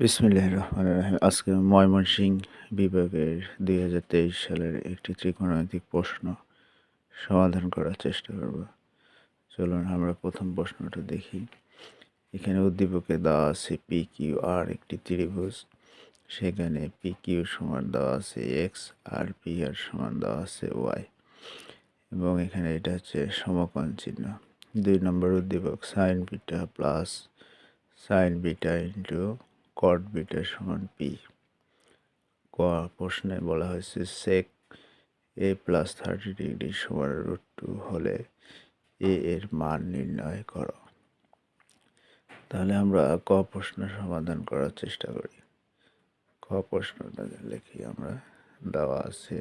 বিসমিল্লাহির রহমানির রহিম। আজকে ময়মনসিংহ বিভাগের দুই হাজার তেইশ সালের একটি ত্রিকোণমিতিক প্রশ্ন সমাধান করার চেষ্টা করব। চলুন আমরা প্রথম প্রশ্নটা দেখি। এখানে উদ্দীপকে দেওয়া আছে পি কিউ আর একটি ত্রিভুজ। সেখানে পি কিউ সমান দেওয়া আছে এক্স আর পি আর সমান দেওয়া আছে ওয়াই। এবং এখানে এটা হচ্ছে সমকোণ চিহ্ন। দুই নম্বর উদ্দীপক sine beta plus sine beta into cot beta সমান পি ক প্রশ্নে বলা হয়েছে sec A plus thirty degree সমান রুট টু হলে এ এর মান নির্ণয় করো। তাহলে আমরা ক প্রশ্ন সমাধান করার চেষ্টা করি। ক প্রশ্নটা লিখি আমরা, দেওয়া আছে।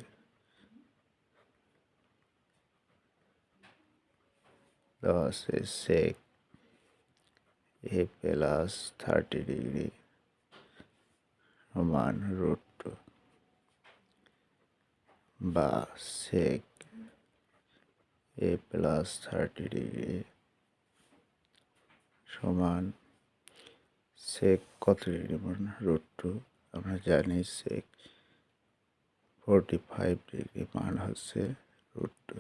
দেওয়া আছে sec A plus thirty degree সমান রুট বা sec A plus thirty degree সমান সেক কত ডিগ্রি মান রুট টু আমরা জানি সেক ফোরটি ফাইভ ডিগ্রি মান হচ্ছে রুট টু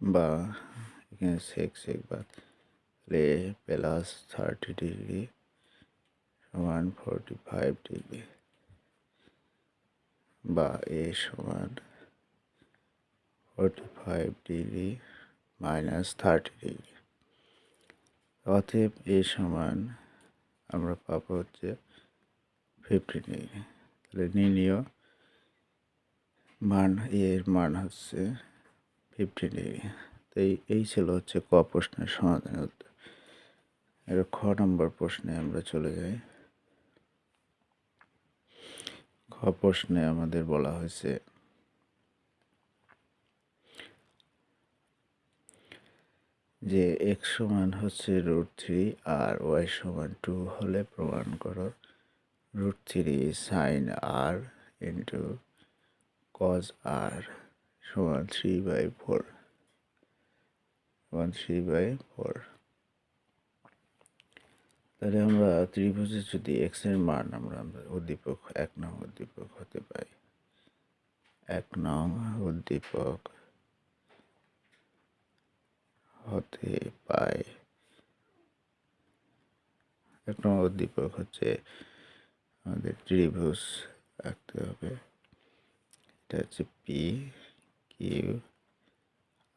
বা এখানে সেক সেক বা প্লাস থার্টি ডিগ্রি সমান ফোরটি ফাইভ ডিগ্রি বা এ সমান forty five degree minus thirty degree অতএব এ সমান আমরা পাবো হচ্ছে ফিফটি ডিগ্রি তাহলে নির্ণীয় মান এর মান হচ্ছে ফিফটি ডিগ্রি তো এই- ছিল হচ্ছে ক প্রশ্নের সমাধানের উত্তর। এবার খ নম্বর প্রশ্নে আমরা চলে যাই। প্রশ্নে আমাদের বলা হয়েছে, যে এক্স সমান হচ্ছে রুট থ্রি আর ওয়াই সমান টু হলে প্রমাণ করো root three sine R into cos R সমান থ্রি বাই ফোর সমান থ্রি বাই ফোর তাহলে আমরা ত্রিভুজে যদি এক্সের মান আমরা উদ্দীপক, এক নং উদ্দীপক হতে পাই। এক নং উদ্দীপক হতে পায় এক নং উদ্দীপক হচ্ছে আমাদের ত্রিভুজ আঁকতে হবে। এটা হচ্ছে পি কিউ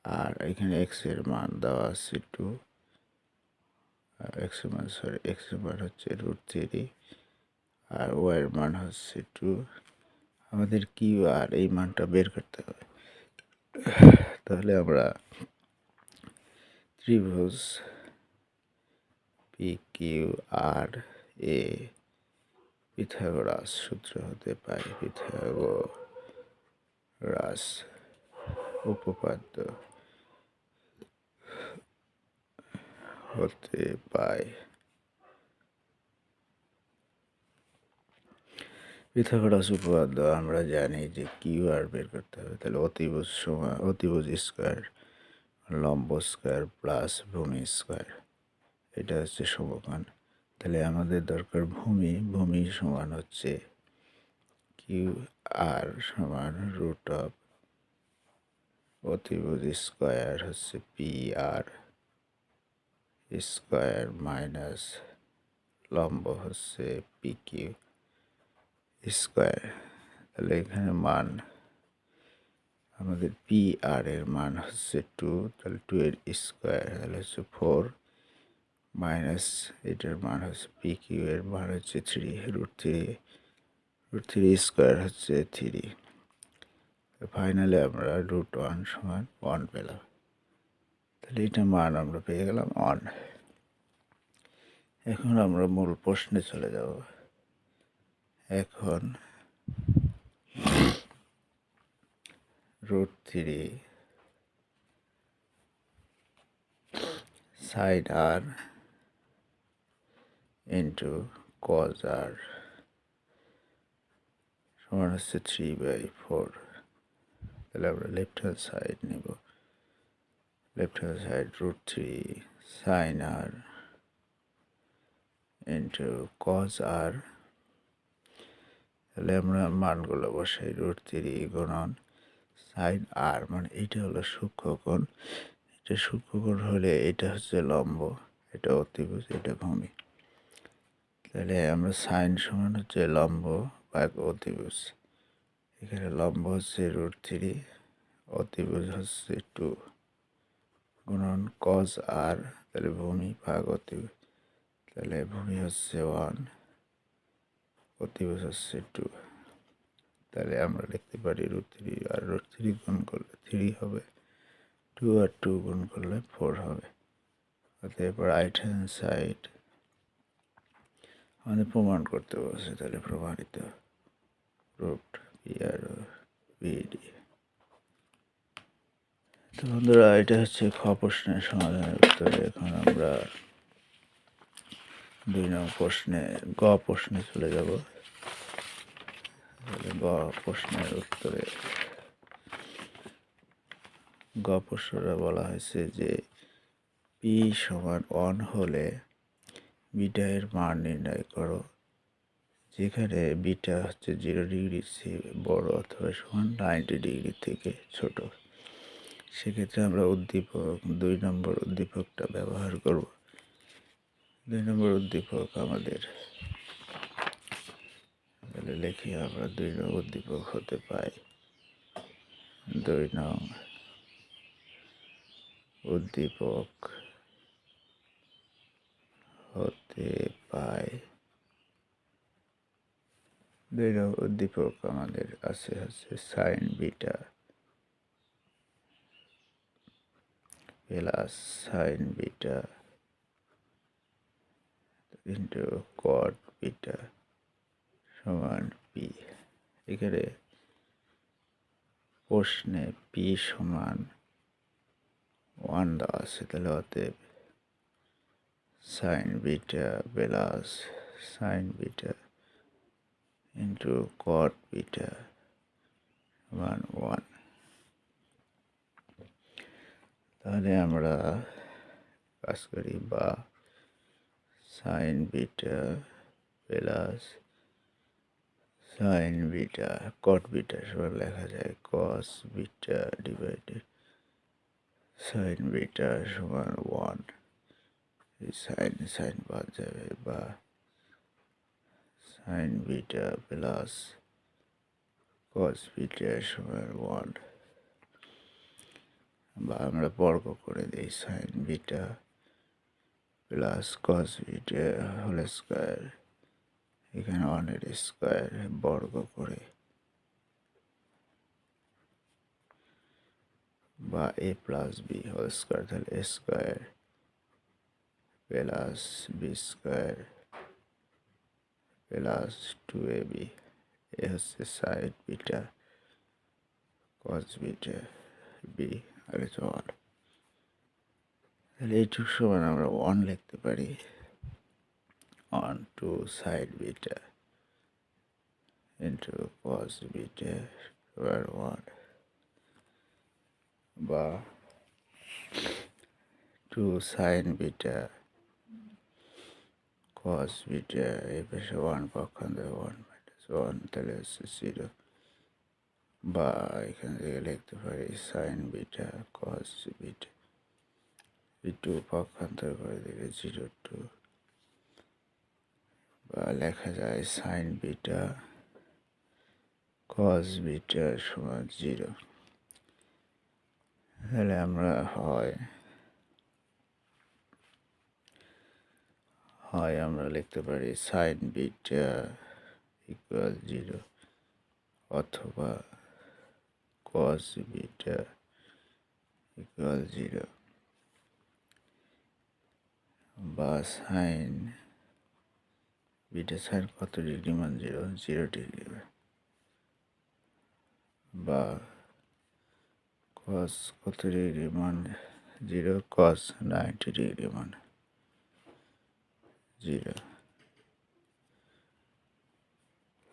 আর এখানে এক্সের মান দেওয়া আছে টু এক্সের মান সরি এক্সের মান হচ্ছে রুট থ্রি আর ওয়াই এর মান হচ্ছে টু আমাদের কিউ আর এই মানটা বের করতে হবে? তাহলে আমরা ত্রিভুজ পি কিউ আর এ পিথাগোরাস সূত্র হতে পাই পিথাগোরাস উপপাদ্য। হতে পায়। পিথাগোরাস উপপাদ্য আমরা জানি যে কিউ আর বের করতে হবে, তাহলে অতিভুজ সমান অতিভুজ স্কোয়ার লম্ব স্কোয়ার প্লাস ভূমি স্কোয়ার এটা হচ্ছে সমকোণ। তাহলে আমাদের দরকার ভূমি ভূমি সমান হচ্ছে কিউ আর সমান রুট অফ অতিভুজ স্কোয়ার হচ্ছে পি আর। স্কোয়ার মাইনাস লম্ব হচ্ছে পি কিউ স্কোয়ার তাহলে এখানে মান আমাদের পি আর এর মান হচ্ছে টু তাহলে টু এর স্কোয়ার তাহলে হচ্ছে ফোর মাইনাস এটার মান হচ্ছে পি কিউ এর মান হচ্ছে three root three root three square হচ্ছে থ্রি ফাইনালি আমরা রুট ওয়ান সমান ওয়ান পেলাম তাহলে এটা মান আমরা পেয়ে গেলাম ওয়ান এখন আমরা মূল প্রশ্নে চলে যাব। এখন root three side R into cos R সমান হচ্ছে থ্রি বাই ফোর। তাহলে আমরা লেফট হ্যান্ড সাইড নেব। Left hand side root three sine R into cos R তাহলে আমরা মানগুলো বসাই রুট থ্রি গুণন সাইন আর মানে এটা হলো সূক্ষ্মকোণ এটা সূক্ষ্মকোণ হলে এটা হচ্ছে লম্ব, এটা অতিভুজ, এটা ভূমি। তাহলে আমরা সাইন সমান হচ্ছে লম্ব বা অতিভুজ। এখানে লম্ব হচ্ছে রুট থ্রি অতিভুজ হচ্ছে টু গুণন কজ আর তাহলে ভূমি ভাগ অতিভুজ। তাহলে ভূমি হচ্ছে ওয়ান অতিভুজ হচ্ছে টু তাহলে আমরা লিখতে পারি রুট থ্রি আর রুট থ্রি গুণ করলে থ্রি হবে। টু আর টু গুণ করলে ফোর হবে। অতএব রাইট হ্যান্ড সাইড আমাদের প্রমাণ করতে বলছে, তাহলে প্রমাণিত রুট পি আর বিডি তো বন্ধুরা, এটা হচ্ছে খ প্রশ্নের সমাধানের উত্তরে। এখন আমরা দুই নম্বর প্রশ্নে, গ প্রশ্নে চলে যাব। গ প্রশ্নের উত্তরে গ প্রশ্নটা বলা হয়েছে যে, পি সমান অন হলে বিটা এর মান নির্ণয় করো, যেখানে বিটা হচ্ছে জিরো ডিগ্রি চেয়ে বড় অথবা সমান নাইনটি ডিগ্রি থেকে ছোট। সেক্ষেত্রে আমরা উদ্দীপক, দুই নম্বর উদ্দীপকটা ব্যবহার করব। দুই নম্বর উদ্দীপক আমাদের। তাহলে লিখি আমরা, দুই নম্বর উদ্দীপক হতে পাই। দুই নং উদ্দীপক হতে পায় দুই নম্বর উদ্দীপক আমাদের আছে হচ্ছে sine beta. Plus sine beta. Into cot beta সমান পি এখানে প্রশ্নে পি সমান ওয়ান দেওয়া আছে তাহলে অতএব sine beta plus sine beta into cot beta সমান ওয়ান তাহলে আমরা কাজ করি বা sine beta plus sine beta cot beta সমান লেখা যায়। Cos beta divided sine beta সমান ওয়ান সাইন সাইন বাদ যাবে বা sine beta plus cos beta সমান ওয়ান বা আমরা বর্গ করে দিই sine beta plus cos beta whole square এখানে ওয়ানের স্কোয়ার বর্গ করে বা A plus B whole square তাহলে A square plus B square plus two A B A হচ্ছে side beta cos beta B আর হচ্ছে ওয়ান তাহলে এইটুক সমান আমরা ওয়ান লিখতে পারি। One two side beta into cos beta সমান ওয়ান বা two sine beta cos beta এই পাশে ওয়ান পক্ষান্তর ওয়ান মাইনাস ওয়ান তাহলে হচ্ছে জিরো বা এখান থেকে লিখতে পারি sine beta cos beta two পক্ষান্তর করে দিলে জিরো টু বা লেখা যায় সাইন বিটা কস বিটা সমান জিরো তাহলে আমরা হয় হয় আমরা লিখতে পারি সাইন বিটা ইকুয়াল জিরো অথবা কস বিটা ইকুয়াল জিরো বা সাইন বিটা সাইন কত ডিগ্রি মান জিরো? Zero degree. বা কস কত ডিগ্রি মান? জিরো। কস নাইনটি ডিগ্রি মান। জিরো।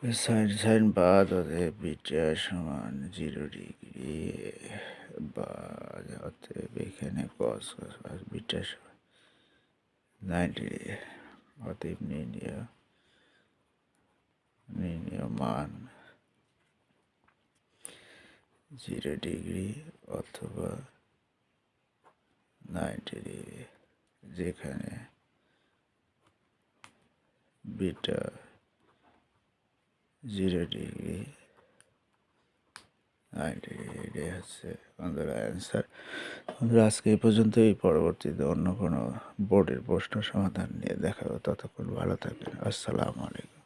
সাইন সাইন বাদ হতে বিটা সমান জিরো ডিগ্রি। বা অতএব এখানে কস কস বিটা সমান নাইনটি ডিগ্রি অতএব নির্ণীয় নির্ণীয় মান জিরো ডিগ্রি অথবা নাইনটি ডিগ্রি যেখানে বিটা জিরো ডিগ্রি ডিগ্রি হচ্ছে বন্ধুরা অ্যান্সার বন্ধুরা আজকে এই পর্যন্তই, পরবর্তীতে অন্য কোনো বোর্ডের প্রশ্ন সমাধান নিয়ে দেখা হবে ততক্ষণ ভালো থাকবেন। আসসালামু আলাইকুম।